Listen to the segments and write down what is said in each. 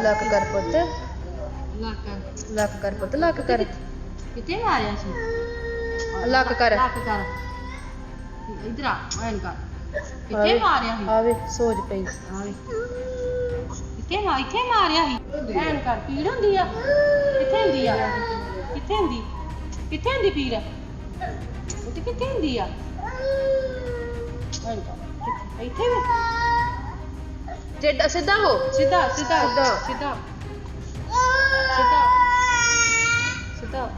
ਲੱਕ ਕਰ ਪੁੱਤ। ਲੱਕ ਕਰ। ਲੱਕ ਕਰ ਪੁੱਤ ਲੱਕ ਕਰ। ਕਿੱਥੇ ਮਾਰਿਆ ਸੀ? ਲੱਕ ਕਰ। ਲੱਕ ਕਰ। ਇਧਰ ਆ ਐਨ ਕਰ। ਕਿੱਥੇ ਮਾਰਿਆ ਸੀ? ਆਵੇ ਸੋਜ ਪਈ। ਆ ਵੇ। ਕਿੱਥੇ ਮਾ ਇੱਥੇ ਮਾਰਿਆ ਸੀ? ਐਨ ਕਰ ਪੀੜ ਹੁੰਦੀ ਆ? ਕਿੱਥੇ ਹੁੰਦੀ ਆ? ਕਿੱਥੇ ਹੁੰਦੀ? ਕਿੱਥੇ ਹੁੰਦੀ ਪੀੜ? ਉਹ ਤੇ ਕਿੱਥੇ ਹੁੰਦੀ ਆ? ਐਨ ਕਰ। ਕਿੱਥੇ? ਇੱਥੇ ਵੀ। ਜੇ ਸਿੱਧਾ ਹੋ। ਸਿੱਧਾ ਸਿੱਧਾ। ਸਿੱਧਾ। ਸਿੱਧਾ। ਸਿੱਧਾ।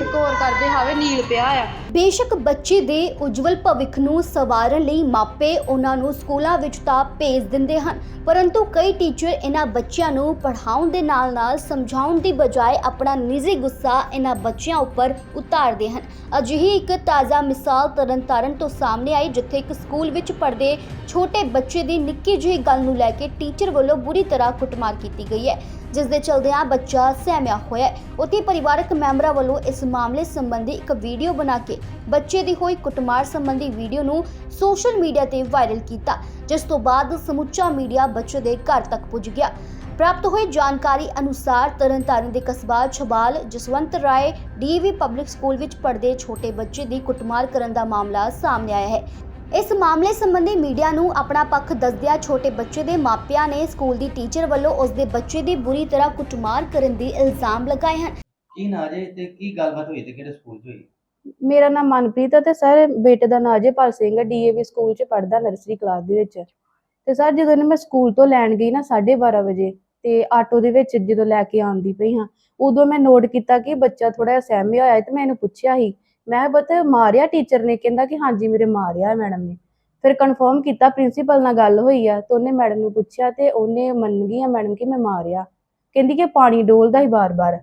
ਇੱਕ ਹੋਰ ਕਰਦੇ ਹਾਵੇ ਨੀਲ ਪਿਆ ਆ। ਬੇਸ਼ੱਕ ਬੱਚੇ ਦੇ ਉਜਵਲ ਭਵਿੱਖ ਨੂੰ ਸਵਾਰਨ ਲਈ ਮਾਪੇ ਉਹਨਾਂ ਨੂੰ ਸਕੂਲਾਂ ਵਿੱਚ ਤਾਂ ਭੇਜ ਦਿੰਦੇ ਹਨ। ਪਰੰਤੂ ਕਈ ਟੀਚਰ ਇਹਨਾਂ ਬੱਚਿਆਂ ਨੂੰ ਪੜ੍ਹਾਉਣ ਦੇ ਨਾਲ-ਨਾਲ ਸਮਝਾਉਣ ਦੀ ਬਜਾਏ ਆਪਣਾ ਨਿੱਜੀ ਗੁੱਸਾ ਇਹਨਾਂ ਬੱਚਿਆਂ ਉੱਪਰ ਉਤਾਰਦੇ ਹਨ। ਅਜਿਹੀ ਇੱਕ ਤਾਜ਼ਾ ਮਿਸਾਲ ਤਰਨਤਾਰਨ ਤੋਂ ਸਾਹਮਣੇ ਆਈ, ਜਿੱਥੇ ਇੱਕ ਸਕੂਲ ਵਿੱਚ ਪੜ੍ਹਦੇ ਛੋਟੇ ਬੱਚੇ ਦੀ ਨਿੱਕੀ ਜਿਹੀ ਗੱਲ ਨੂੰ ਲੈ ਕੇ ਟੀਚਰ ਵੱਲੋਂ ਬੁਰੀ ਤਰ੍ਹਾਂ ਕੁੱਟਮਾਰ ਕੀਤੀ ਗਈ ਹੈ, ਜਿਸ ਦੇ ਚਲਦਿਆਂ ਬੱਚਾ ਸਹਿਮਿਆ ਹੋਇਆ ਉੱਥੇ ਪਰਿਵਾਰਕ ਮੈਂਬਰਾਂ ਵੱਲੋਂ ਇਸ ਮਾਮਲੇ ਸੰਬੰਧੀ ਇੱਕ ਵੀਡੀਓ ਬਣਾ ਕੇ ਬੱਚੇ ਦੀ ਹੋਈ ਕੁੱਟਮਾਰ ਸੰਬੰਧੀ ਵੀਡੀਓ ਨੂੰ ਸੋਸ਼ਲ ਮੀਡੀਆ ਤੇ ਵਾਇਰਲ ਕੀਤਾ, ਜਿਸ ਤੋਂ ਬਾਅਦ ਸਮੁੱਚਾ ਮੀਡੀਆ ਬੱਚੇ ਦੇ ਘਰ ਤੱਕ ਪੁੱਜ ਗਿਆ। ਪ੍ਰਾਪਤ ਹੋਈ ਜਾਣਕਾਰੀ ਅਨੁਸਾਰ ਤਰਨਤਾਰਨ ਦੇ ਕਸਬਾ Chhabal Jaswant Rai DV public school ਵਿੱਚ ਪੜ੍ਹਦੇ ਛੋਟੇ ਬੱਚੇ ਦੀ ਕੁੱਟਮਾਰ ਕਰਨ ਦਾ ਮਾਮਲਾ ਸਾਹਮਣੇ ਆਇਆ ਹੈ। ਇਸ ਮਾਮਲੇ ਸੰਬੰਧੀ ਮੀਡੀਆ ਨੂੰ ਆਪਣਾ ਪੱਖ ਦੱਸਦਿਆਂ ਛੋਟੇ ਬੱਚੇ ਦੇ ਮਾਪਿਆਂ ਨੇ ਸਕੂਲ ਦੀ ਟੀਚਰ ਵੱਲੋਂ ਉਸ ਦੇ ਬੱਚੇ ਦੀ ਬੁਰੀ ਤਰ੍ਹਾਂ ਕੁੱਟਮਾਰ ਕਰਨ ਦੇ ਇਲਜ਼ਾਮ ਲਗਾਏ ਹਨ। ਕੀ ਨਾਂ ਜੇ ਤੇ ਕੀ ਗੱਲਬਾਤ ਹੋਈ ਤੇ ਕਿਹੜੇ ਸਕੂਲ 'ਚ ਹੋਈ? ਮੇਰਾ ਨਾਮ ਮਨਪ੍ਰੀਤ ਹੈ ਤੇ ਸਰ ਬੇਟੇ ਦਾ ਨਾਂ ਅਜੇਪਾਲ ਸਿੰਘ ਹੈ ਡੀਏਵੀ ਸਕੂਲ 'ਚ ਪੜ੍ਹਦਾ ਨਰਸਰੀ ਕਲਾਸ ਦੇ ਵਿੱਚ। ਤੇ ਸਰ ਜਦੋਂ ਇਹਨੂੰ ਮੈਂ ਸਕੂਲ ਤੋਂ ਲੈਣ ਗਈ ਨਾ 12:30 ਵਜੇ ਤੇ ਆਟੋ ਦੇ ਵਿੱਚ ਜਦੋਂ ਲੈ ਕੇ ਆਉਂਦੀ ਪਈ ਹਾਂ, ਉਦੋਂ ਮੈਂ ਨੋਟ ਕੀਤਾ ਕਿ ਬੱਚਾ ਥੋੜਾ ਸਹਿਮਿਆ ਹੋਇਆ ਤੇ ਮੈਂ ਇਹਨੂੰ ਪੁੱਛਿਆ ਸੀ। ਮੈਂ ਕਿਹਾ ਮਾਰਿਆ ਟੀਚਰ ਨੇ? ਕਹਿੰਦਾ ਕਿ ਹਾਂਜੀ ਮੇਰੇ ਮਾਰਿਆ ਮੈਡਮ ਨੇ। ਫਿਰ ਕਨਫਰਮ ਕੀਤਾ ਪ੍ਰਿੰਸੀਪਲ ਨਾਲ ਗੱਲ ਹੋਈ ਆ ਤੇ ਉਹਨੇ ਮੈਡਮ ਨੂੰ ਪੁੱਛਿਆ ਤੇ ਉਹਨੇ ਮੰਨ ਗਈ ਆ ਮੈਡਮ ਕਿ ਮੈਂ ਮਾਰਿਆ। ਕਹਿੰਦੀ ਕਿ ਪਾਣੀ ਡੋਲਦਾ ਹੀ ਬਾਰ-ਬਾਰ।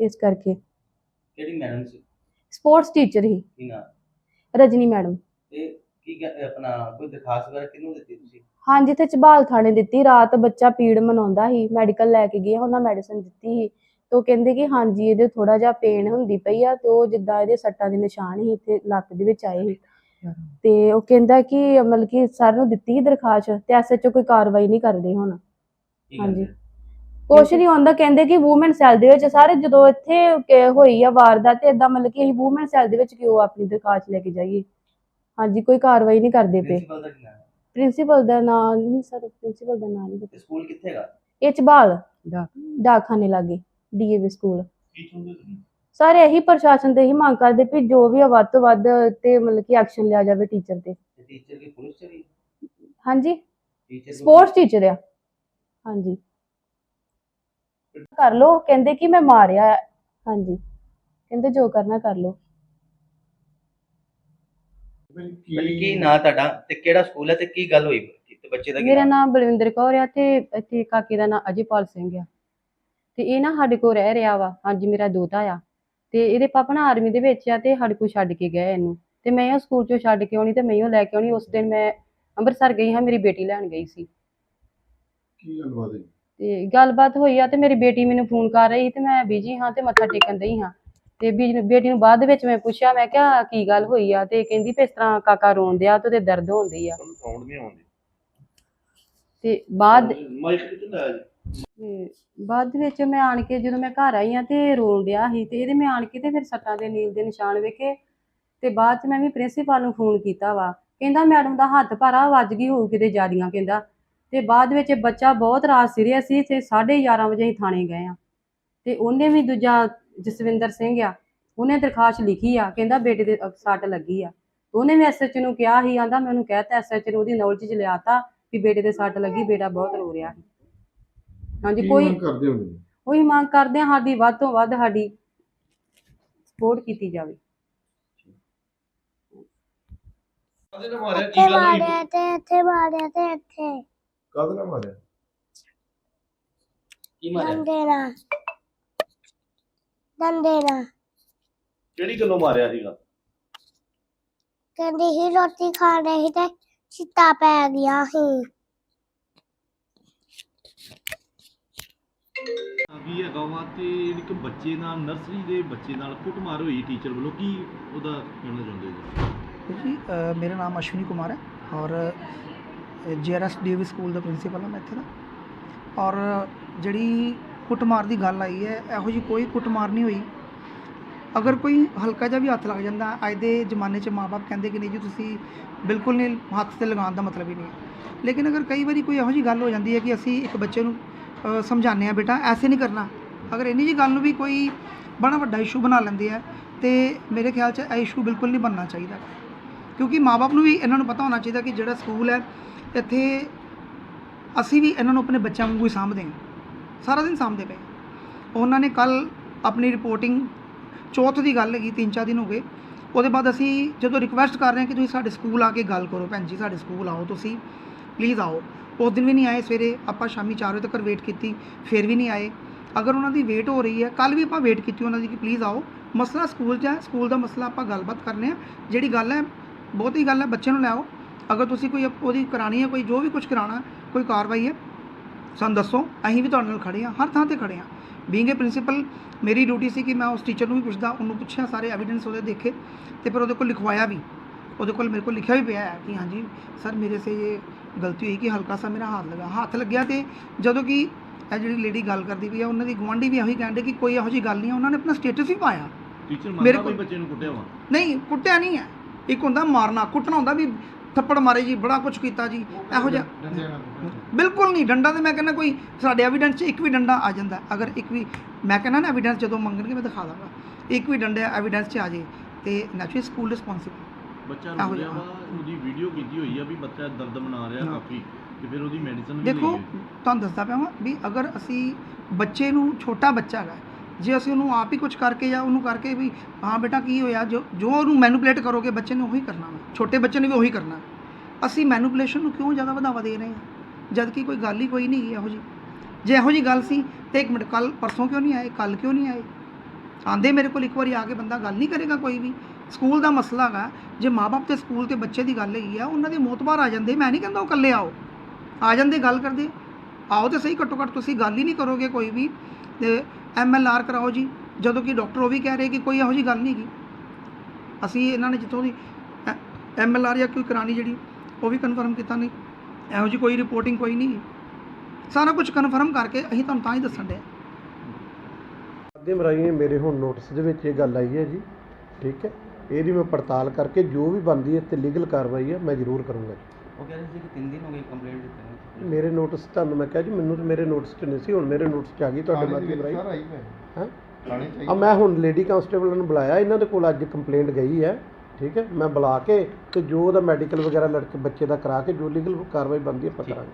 ਇਸ ਕਰਕੇ। ਕਿਹੜੀ ਮੈਡਮ ਸੀ? ਸਪੋਰਟਸ ਟੀਚਰ ਹੀ। ਕੀ ਨਾਂ ਰਜਨੀ ਮੈਡਮ। ਤੇ ਕੀ ਕਹਿ- ਆਪਣਾ ਕੋਈ ਦਰਖਾਸਤ ਵਗੈਰਾ ਕਿਹਨੂੰ ਦਿੱਤੀ ਤੁਸੀਂ? ਹਾਂਜੀ ਤੇ ਝਬਾਲ ਥਾਣੇ ਦਿੱਤੀ। ਰਾਤ ਬੱਚਾ ਪੀੜ ਮਨਾਉਂਦਾ ਸੀ ਮੈਡੀਕਲ ਲੈ ਕੇ ਗਏ ਉਹਨਾਂ ਮੈਡੀਸਨ ਦਿੱਤੀ ਸੀ। ਤੇ ਉਹ ਕਹਿੰਦੇ ਕਿ ਹਾਂਜੀ ਇਹਦੇ ਥੋੜਾ ਜਿਹਾ ਪੇਨ ਹੁੰਦੀ ਪਈ ਆ ਤੇ ਉਹ ਜਿੱਦਾਂ ਇਹਦੇ ਸੱਟਾਂ ਦੇ ਨਿਸ਼ਾਨ ਸੀ ਇੱਥੇ ਲੱਕ ਦੇ ਵਿੱਚ ਆਏ ਸੀ। ਤੇ ਉਹ ਕਹਿੰਦਾ ਕਿ ਮਤਲਬ ਕਿ ਸਰ ਨੂੰ ਦਿੱਤੀ ਸੀ ਦਰਖਾਸਤ ਤੇ ਐਸਐਚਓ ਕੋਈ ਕਾਰਵਾਈ ਨਹੀਂ ਕਰਦੇ ਹੁਣ। ਕੀ ਹਾਂਜੀ। ਕੁਛ ਨਹੀਂ ਹੁੰਦਾ ਕਹਿੰਦੇ ਕਿ ਵੂਮਨ ਸੈੱਲ ਦੇ ਵਿੱਚ ਸਾਰੇ ਜਦੋਂ ਇੱਥੇ ਹੋਈ ਆ ਵਾਰਦਾਤ ਤੇ ਇਦਾਂ ਮਤਲਬ ਕਿ ਅਸੀਂ ਵੂਮਨ ਸੈੱਲ ਦੇ ਵਿੱਚ ਕਿਉਂ ਆਪਣੀ ਦਰਖਾਸਤ ਲੈ ਕੇ ਜਾਈਏ? ਹਾਂਜੀ ਕੋਈ ਕਾਰਵਾਈ ਨਹੀਂ ਕਰਦੇ ਪਏ। ਪ੍ਰਿੰਸੀਪਲ ਦਾ ਕੀ ਨਾਂ ਹੈ? ਪ੍ਰਿੰਸੀਪਲ ਦਾ ਨਾਮ ਨਹੀਂ ਸਰ ਪ੍ਰਿੰਸੀਪਲ ਦਾ ਨਾਮ ਨਹੀਂ ਸਕੂਲ ਕਿੱਥੇ ਹੈਗਾ? ਇਹ ਚਬਾਲ ਡਾਕਖਾਨੇ ਲਾਗੇ ਡੀਏਵੀ ਸਕੂਲ। ਸਾਰੇ ਇਹੀ ਪ੍ਰਸ਼ਾਸਨ ਤੇ ਇਹੀ ਮੰਗ ਕਰਦੇ ਵੀ ਜੋ ਵੀ ਆ ਵੱਧ ਤੋਂ ਵੱਧ ਤੇ ਮਤਲਬ ਕਿ ਐਕਸ਼ਨ ਲਿਆ ਜਾਵੇ ਟੀਚਰ ਤੇ। ਟੀਚਰ ਕੀ ਪੁਲਿਸ 'ਚ ਵੀ? ਹਾਂਜੀ। ਸਪੋਰਟਸ ਟੀਚਰ ਆ। ਹਾਂਜੀ। ਕਰ ਲੋ ਕਹਿੰਦੇ ਕਿ ਮੈਂ ਮਾਰਿਆ। ਹੈ। ਹਾਂਜੀ। ਕਹਿੰਦੇ ਜੋ ਕਰਨਾ ਕਰ ਲੋ ਕੀ ਨਾਂ ਤੁਹਾਡਾ ਤੇ ਕਿਹੜਾ ਸਕੂਲ ਹੈ ਤੇ ਕੀ ਗੱਲ ਹੋਈ? ਤੇ ਬੱਚੇ ਦਾ ਕੀ ਮੇਰਾ ਨਾਂ? ਨਾਮ ਬਲਵਿੰਦਰ ਕੌਰ ਆ ਤੇ ਇੱਥੇ ਕਾਕੇ ਦਾ ਨਾਮ ਅਜੇਪਾਲ ਸਿੰਘ ਆ। ਤੇ ਇਹ ਨਾ ਸਾਡੇ ਕੋਲ ਰਹਿ ਰਿਹਾ ਵਾ। ਹਾਂਜੀ ਮੇਰਾ ਦੋਤਾ ਆ। ਤੇ ਇਹਦੇ ਪਾਪਾ ਨਾ ਆਰਮੀ ਦੇ ਵਿੱਚ ਆ ਤੇ ਸਾਡੇ ਕੋਲ ਛੱਡ ਕੇ ਗਏ ਇਹਨੂੰ। ਤੇ ਮੈਂ ਉਹ ਸਕੂਲ ਚੋਂ ਛੱਡ ਕੇ ਆਉਣੀ ਤੇ ਮੈਂ ਉਹ ਲੈ ਕੇ ਆਉਣੀ। ਉਸ ਦਿਨ ਮੈਂ ਅੰਮ੍ਰਿਤਸਰ ਗਈ ਹਾਂ ਮੇਰੀ ਬੇਟੀ ਲੈਣ ਗਈ ਸੀ। ਕੀ ਗੱਲਬਾਤ ਹੈ? ਤੇ ਗੱਲਬਾਤ ਹੋਈ ਆ ਤੇ ਮੇਰੀ ਬੇਟੀ ਮੈਨੂੰ ਫੋਨ ਕਰ ਰਹੀ ਤੇ ਮੈਂ ਬਿਜ਼ੀ ਹਾਂ ਤੇ ਮੱਥਾ ਟੇਕਣ ਦਈ ਹਾਂ। ਤੇ ਬੀ- ਬੇਟੀ ਨੂੰ ਬਾਅਦ ਦੇ ਵਿੱਚ ਮੈਂ ਪੁੱਛਿਆ ਮੈਂ ਕਿਹਾ ਕੀ ਗੱਲ ਹੋਈ ਆ? ਤੇ ਕਹਿੰਦੀ ਵੀ ਇਸ ਤਰ੍ਹਾਂ ਕਾਕਾ ਰੋਣ ਡਿਆ ਤੇ ਉਹਦੇ ਦਰਦ ਹੁੰਦੀ ਆ। ਸਾਊਂਡ ਨਹੀਂ ਆਉਂਦੀ। ਤੇ ਬਾਅਦ ਮਾਈਕ ਕਿੱਥੇ ਲਾਇਆ ਜੀ ਤੇ ਬਾਅਦ ਦੇ ਵਿੱਚ ਮੈਂ ਆਣ ਕੇ ਜਦੋਂ ਮੈਂ ਘਰ ਆਈ ਆ ਤੇ ਰੋਣ ਡਿਆ ਸੀ ਤੇ ਇਹਦੇ ਮੈਂ ਆਣ ਕੇ ਤੇ ਫਿਰ ਸੱਟਾਂ ਦੇ ਨੀਲ ਦੇ ਨਿਸ਼ਾਨ ਵੇਖੇ ਤੇ ਬਾਅਦ ਚ ਮੈਂ ਵੀ ਪ੍ਰਿੰਸੀਪਲ ਨੂੰ ਫੋਨ ਕੀਤਾ ਵਾ। ਕਹਿੰਦਾ ਮੈਡਮ ਦਾ ਹੱਥ ਭਾਰਾ ਵੱਜ ਗਈ ਹੋਊ ਕਿਤੇ ਜ਼ਿਆਦੀਆਂ ਕਹਿੰਦਾ। ਤੇ ਬਾਅਦ ਵਿੱਚ ਬੱਚਾ ਬਹੁਤ ਰਾਤ ਸੀਰੀਅਸ ਸੀ ਤੇ 11:30 ਵਜੇ ਹੀ ਥਾਣੇ ਗਏ ਆ ਤੇ ਉਹਨੇ ਵੀ ਦੂਜਾ ਜਸਵਿੰਦਰ ਸਿੰਘ ਆ ਉਹਨੇ ਦਰਖਾਸਤ ਲਿਖੀ ਆ ਕਹਿੰਦਾ ਬੇਟੇ ਦੇ ਸੱਟ ਲੱਗੀ ਆ। ਉਹਨੇ ਵੀ ਐਸਐਚ ਨੂੰ ਕਿਹਾ ਸੀ ਆਂਦਾ ਮੈਨੂੰ ਕਹਿਤਾ ਐਸਐਚ ਨੂੰ ਉਹਦੀ ਨੌਲੇਜ ਚ ਲਿਆਤਾ ਵੀ ਬੇਟੇ ਦੇ ਸੱਟ ਲੱਗੀ ਬੇਟਾ ਬਹੁਤ ਰੋ ਰਿਹਾ ਸੀ। ਹਾਂਜੀ ਕੋਈ ਮੰਗ ਕਰਦੇ ਹੋ ਉਹੀ ਮੰਗ ਕਰਦੇ ਹਾਂ ਸਾਡੀ ਵੱਧ ਤੋਂ ਵੱਧ ਸਾਡੀ ਸਪੋਰਟ ਕੀਤੀ ਜਾਵੇ। ਇੱਥੇ ਮਾਰਿਆ ਤੇ ਇੱਥੇ ਮਾਰਿਆ ਤੇ ਇੱਥੇ। ਕਦ ਨਾ ਮਾਰਿਆ? ਕੀ ਮਾਰਿਆ? ਡੰਡੇ ਨਾਲ ਕਿਹੜੀ ਗੱਲੋਂ ਮਾਰਿਆ ਸੀਗਾ? ਕਹਿੰਦੀ ਸੀ ਰੋਟੀ ਖਾ ਰਹੀ ਤੇ ਚਿੱਟਾ ਪੈ ਗਿਆ ਸੀ। ਵੀ ਹੈਗਾ ਵਾ ਇੱਕ ਬੱਚੇ ਨਾਲ ਨਰਸਰੀ ਦੇ ਬੱਚੇ ਨਾਲ ਕੁੱਟਮਾਰ ਹੋਈ ਟੀਚਰ ਵੱਲੋਂ। ਕੀ ਉਹਦਾ ਕਹਿਣਾ ਚਾਹੁੰਦੇ ਜੀ ਜੀ ਮੇਰਾ ਨਾਮ ਅਸ਼ਵਨੀ ਕੁਮਾਰ ਹੈ ਔਰ ਜੀਆਰਐਸ ਡੀਏਵੀ ਸਕੂਲ ਦਾ ਪ੍ਰਿੰਸੀਪਲ ਹਾਂ ਮੈਂ ਇੱਥੇ ਦਾ ਔਰ ਜਿਹੜੀ ਕੁੱਟਮਾਰ ਦੀ ਗੱਲ ਆਈ ਹੈ, ਇਹੋ ਜੀ ਕੋਈ ਕੁੱਟਮਾਰ ਨਹੀਂ ਹੋਈ। ਅਗਰ ਕੋਈ ਹਲਕਾ ਜਿਹਾ ਵੀ ਹੱਥ ਲੱਗ ਜਾਂਦਾ, ਅੱਜ ਦੇ ਜ਼ਮਾਨੇ 'ਚ ਮਾਪੇ ਕਹਿੰਦੇ ਕਿ ਨਹੀਂ ਜੀ, ਤੁਸੀਂ ਬਿਲਕੁਲ ਨਹੀਂ ਹੱਥ ਤੇ ਲਗਾਉਣ ਦਾ ਮਤਲਬ ਹੀ ਨਹੀਂ ਲੇਕਿਨ ਅਗਰ ਕਈ ਵਾਰੀ ਕੋਈ ਇਹੋ ਜੀ ਗੱਲ ਹੋ ਜਾਂਦੀ ਹੈ ਕਿ ਅਸੀਂ ਇੱਕ ਬੱਚੇ ਨੂੰ ਸਮਝਾਉਂਦੇ ਆ ਬੇਟਾ, ਐਸੇ ਨਹੀਂ ਕਰਨਾ। ਅਗਰ ਇੰਨੀ ਜੀ ਗੱਲ ਨੂੰ ਵੀ ਕੋਈ ਬੜਾ ਵੱਡਾ ਇਸ਼ੂ ਬਣਾ ਲੈਂਦੇ ਆ, ਤੇ ਮੇਰੇ ਖਿਆਲ 'ਚ ਇਹ ਇਸ਼ੂ ਬਿਲਕੁਲ ਨਹੀਂ ਬਣਨਾ ਚਾਹੀਦਾ। ਕਿਉਂਕਿ ਮਾਪੇ ਨੂੰ ਵੀ ਇਹਨਾਂ ਨੂੰ ਪਤਾ ਹੋਣਾ ਚਾਹੀਦਾ ਕਿ ਜਿਹੜਾ ਸਕੂਲ ਹੈ ਇੱਥੇ ਅਸੀਂ ਵੀ ਇਹਨਾਂ ਨੂੰ ਆਪਣੇ ਬੱਚਿਆਂ ਵਾਂਗੂ ਹੀ ਸਾਂਭਦੇ ਹਾਂ। ਸਾਰਾ ਦਿਨ ਸਾਂਭਦੇ ਪਏ ਉਹਨਾਂ ਨੇ ਕੱਲ ਆਪਣੀ ਰਿਪੋਰਟਿੰਗ ਚੌਥ ਦੀ ਗੱਲ ਹੈਗੀ, ਤਿੰਨ ਚਾਰ ਦਿਨ ਹੋ ਗਏ। ਉਹਦੇ ਬਾਅਦ ਅਸੀਂ ਜਦੋਂ ਰਿਕੁਐਸਟ ਕਰ ਰਹੇ ਹਾਂ ਕਿ ਤੁਸੀਂ ਸਾਡੇ ਸਕੂਲ ਆ ਕੇ ਗੱਲ ਕਰੋ, ਭੈਣ ਜੀ ਸਾਡੇ ਸਕੂਲ ਆਓ ਤੁਸੀਂ ਪਲੀਜ਼ ਆਓ। ਉਸ ਦਿਨ ਵੀ ਨਹੀਂ ਆਏ, ਸਵੇਰੇ ਆਪਾਂ ਸ਼ਾਮੀ 4 ਵਜੇ ਤੱਕ ਵੇਟ ਕੀਤੀ, ਫਿਰ ਵੀ ਨਹੀਂ ਆਏ। ਅਗਰ ਉਹਨਾਂ ਦੀ ਵੇਟ ਹੋ ਰਹੀ ਹੈ ਕੱਲ ਵੀ ਆਪਾਂ ਵੇਟ ਕੀਤੀ ਉਹਨਾਂ ਦੀ ਕਿ ਪਲੀਜ਼ ਆਓ। ਮਸਲਾ ਸਕੂਲ 'ਚ ਹੈ, ਸਕੂਲ ਦਾ ਮਸਲਾ ਆਪਾਂ ਗੱਲਬਾਤ ਕਰਨੇ ਆ ਜਿਹੜੀ ਗੱਲ ਹੈ, ਬਹੁਤੀ ਗੱਲ ਹੈ ਬੱਚੇ ਨੂੰ ਲੈ ਆਓ। ਅਗਰ ਤੁਸੀਂ ਕੋਈ ਉਹਦੀ ਕਰਾਣੀ ਹੈ ਕੋਈ ਜੋ ਵੀ ਕੁਝ ਕਰਾਣਾ ਕੋਈ ਕਾਰਵਾਈ ਹੈ ਸਾਨੂੰ ਦੱਸੋ। ਅਸੀਂ ਵੀ ਤੁਹਾਡੇ ਨਾਲ ਖੜੇ ਹਾਂ ਹਰ ਥਾਂ ਤੇ ਖੜੇ ਹਾਂ। ਬੀਇੰਗ ਏ ਪ੍ਰਿੰਸੀਪਲ ਮੇਰੀ ਡਿਊਟੀ ਸੀ ਕਿ ਮੈਂ ਉਸ ਟੀਚਰ ਨੂੰ ਵੀ ਪੁੱਛਦਾ ਉਹਨੂੰ ਪੁੱਛਿਆ ਸਾਰੇ ਐਵੀਡੈਂਸ ਉਹਦੇ ਦੇਖੇ ਤੇ ਫਿਰ ਉਹਦੇ ਕੋਲ ਲਿਖਵਾਇਆ ਵੀ। ਉਹਦੇ ਕੋਲ ਮੇਰੇ ਕੋਲ ਲਿਖਿਆ ਵੀ ਪਿਆ ਹੈ ਕਿ ਹਾਂਜੀ ਸਰ ਮੇਰੇ ਸੇ ਇਹ ਗਲਤੀ ਹੋਈ ਕਿ ਹਲਕਾ ਸਾ ਮੇਰਾ ਹੱਥ ਲਗਾ ਹੱਥ ਲੱਗਿਆ ਤੇ ਜਦੋਂ ਕਿ ਇਹ ਜਿਹੜੀ ਲੇਡੀ ਗੱਲ ਕਰਦੀ ਪਈ ਆ ਉਹਨਾਂ ਦੀ ਗੁਆਂਢੀ ਵੀ ਇਹੋ ਹੀ ਕਹਿੰਦੇ ਕਿ ਕੋਈ ਇਹੋ ਜੀ ਗੱਲ ਨਹੀਂ ਉਹਨਾਂ ਨੇ ਆਪਣਾ ਸਟੇਟਸ ਵੀ ਪਾਇਆ। ਟੀਚਰ ਮੇਰੇ ਮੰਨਦਾ ਵੀ ਕੋਲ- ਬੱਚੇ ਨੂੰ ਕੁੱਟਿਆ ਵਾ? ਨਹੀਂ ਕੁੱਟਿਆ ਨਹੀਂ ਹੈ। ਇੱਕ ਹੁੰਦਾ ਮਾਰਨਾ ਕੁੱਟਣਾ ਹੁੰਦਾ ਵੀ ਥੱਪੜ ਮਾਰੇ ਜੀ ਬੜਾ ਕੁਝ ਕੀਤਾ ਜੀ ਇਹੋ ਜਿਹਾ ਬਿਲਕੁਲ ਨਹੀਂ ਡੰਡਾ ਤੇ ਮੈਂ ਕਹਿੰਦਾ ਕੋਈ ਸਾਡੇ ਐਵੀਡੈਂਸ 'ਚ ਇੱਕ ਵੀ ਡੰਡਾ ਆ ਜਾਂਦਾ। ਅਗਰ ਇੱਕ ਵੀ ਮੈਂ ਕਹਿੰਦਾ ਨਾ ਐਵੀਡੈਂਸ ਜਦੋਂ ਮੰਗਣਗੇ ਮੈਂ ਦਿਖਾ ਦਾਂਗਾ। ਇੱਕ ਵੀ ਡੰਡਾ ਐਵੀਡੈਂਸ 'ਚ ਆ ਜੇ ਤੇ ਨੈਚੁਰਲੀ ਸਕੂਲ ਰਿਸਪੌਂਸਿਬਲ ਬੱਚਾ ਰੋ ਰਿਹਾ ਵਾ ਉਹਦੀ ਵੀਡੀਓ ਕੀਤੀ ਹੋਈ ਆ ਵੀ ਬੱਚਾ ਦਰਦ ਮਨਾ ਰਿਹਾ ਹਾਂ। ਕਾਫੀ ਤੇ ਫਿਰ ਉਹਦੀ ਮੈਡੀਸਨ ਵੀ ਦੇਖੋ ਤੁਹਾਨੂੰ ਦੱਸਦਾ ਪਿਆ ਵਾਂ ਵੀ ਅਗਰ ਅਸੀਂ ਬੱਚੇ ਨੂੰ ਛੋਟਾ ਬੱਚਾ ਹੈਗਾ ਜੇ ਅਸੀਂ ਉਹਨੂੰ ਆਪ ਹੀ ਕੁਝ ਕਰਕੇ ਜਾਂ ਉਹਨੂੰ ਕਰਕੇ ਵੀ, ਹਾਂ ਬੇਟਾ, ਕੀ ਹੋਇਆ? ਜੋ ਜੋ ਉਹਨੂੰ ਮੈਨੂਪਲੇਟ ਕਰੋਗੇ, ਬੱਚੇ ਨੇ ਉਹੀ ਕਰਨਾ ਵਾ। ਛੋਟੇ ਬੱਚੇ ਨੇ ਵੀ ਉਹੀ ਕਰਨਾ। ਅਸੀਂ ਮੈਨੂਪਲੇਸ਼ਨ ਨੂੰ ਕਿਉਂ ਜ਼ਿਆਦਾ ਵਧਾਵਾ ਦੇ ਰਹੇ ਹਾਂ? ਜਦ ਕਿ ਕੋਈ ਗੱਲ ਹੀ ਕੋਈ ਨਹੀਂ ਇਹੋ ਜੀ ਜੇ ਇਹੋ ਜੀ ਗੱਲ ਸੀ, ਤੇ ਇੱਕ ਮਿੰਟ ਕੱਲ ਪਰਸੋਂ ਕਿਉਂ ਨਹੀਂ ਆਏ? ਕੱਲ ਕਿਉਂ ਨਹੀਂ ਆਏ? ਆਂਦੇ ਮੇਰੇ ਕੋਲ ਇੱਕ ਵਾਰੀ ਆ ਕੇ ਬੰਦਾ ਗੱਲ ਨਹੀਂ ਕਰੇਗਾ ਕੋਈ ਵੀ। ਸਕੂਲ ਦਾ ਮਸਲਾ ਹੈਗਾ, ਜੇ ਮਾਪੇ ਤੇ ਸਕੂਲ ਤੇ ਬੱਚੇ ਦੀ ਗੱਲ ਹੈਗੀ ਆ, ਉਹਨਾਂ ਦੇ ਮੋਤਬਾਰ ਆ ਜਾਂਦੇ। ਮੈਂ ਨਹੀਂ ਕਹਿੰਦਾ ਉਹ ਇਕੱਲੇ ਆਓ। ਆ ਜਾਂਦੇ ਗੱਲ ਕਰਦੇ। ਆਓ ਤੇ ਸਹੀ ਘੱਟੋ ਘੱਟ ਤੁਸੀਂ ਗੱਲ ਹੀ ਨਹੀਂ ਕਰੋਗੇ ਕੋਈ ਵੀ। ਤੇ ਐਮ ਐਲ ਆਰ ਕਰਾਓ ਜੀ। ਜਦੋਂ ਕਿ ਡਾਕਟਰ ਉਹ ਵੀ ਕਹਿ ਰਹੇ ਕਿ ਕੋਈ ਇਹੋ ਜੀ ਗੱਲ ਨਹੀਂ ਗੀ ਅਸੀਂ ਇਹਨਾਂ ਨੇ ਜਿੱਥੋਂ ਦੀ ਐਮ ਐਲ ਆਰ ਜਾਂ ਕੋਈ ਕਰਾਣੀ ਜਿਹੜੀ, ਉਹ ਵੀ ਕਨਫਰਮ ਕੀਤਾ ਨਹੀਂ। ਇਹੋ ਜੀ ਕੋਈ ਰਿਪੋਰਟਿੰਗ ਕੋਈ ਨਹੀਂ ਸਾਰਾ ਕੁਝ ਕਨਫਰਮ ਕਰਕੇ ਅਸੀਂ ਤੁਹਾਨੂੰ ਤਾਂ ਹੀ ਦੱਸਣ ਦੇ ਮਾਧਿਅਮ ਰਾਹੀਂ ਮੇਰੇ ਹੁਣ ਨੋਟਿਸ ਦੇ ਵਿੱਚ ਇਹ ਗੱਲ ਆਈ ਹੈ ਜੀ। ਠੀਕ ਹੈ। ਇਹਦੀ ਮੈਂ ਪੜਤਾਲ ਕਰਕੇ ਜੋ ਵੀ ਬਣਦੀ ਹੈ ਤੇ ਲੀਗਲ ਕਾਰਵਾਈ ਹੈ, ਮੈਂ ਜ਼ਰੂਰ ਕਰੂੰਗਾ ਉਹ ਕਹਿ ਰਹੇ ਸੀ ਕਿ 3 ਦਿਨ ਹੋ ਗਏ ਕੰਪਲੇਂਟ ਦਿੱਤੇ ਨੂੰ ਮੇਰੇ ਨੋਟਿਸ ਤੁਹਾਨੂੰ ਮੈਂ ਕਿਹਾ ਜੀ ਮੈਨੂੰ ਤਾਂ ਮੇਰੇ ਨੋਟਿਸ 'ਚ ਨਹੀਂ ਸੀ ਹੁਣ ਮੇਰੇ ਨੋਟਿਸ 'ਚ ਆ ਗਈ ਤੁਹਾਡੇ ਮਾਧਿਅਮ ਰਾਹੀਂ। ਆਈ ਮੈਂ। ਹਾਂ? ਥਾਣੇ ਆ ਮੈਂ ਹੁਣ ਲੇਡੀ ਕਾਂਸਟੇਬਲ ਨੂੰ ਬੁਲਾਇਆ ਇਹਨਾਂ ਦੇ ਕੋਲ ਅੱਜ ਕੰਪਲੇਂਟ ਗਈ ਹੈ। ਠੀਕ ਹੈ? ਮੈਂ ਬੁਲਾ ਕੇ ਤੇ ਜੋ ਉਹਦਾ ਮੈਡੀਕਲ ਵਗੈਰਾ ਲੜਕੇ ਬੱਚੇ ਦਾ ਕਰਾ ਕੇ ਜੋ ਲੀਗਲ ਕਾਰਵਾਈ ਬਣਦੀ ਹੈ ਆਪਾਂ ਕਰਾਂਗੇ।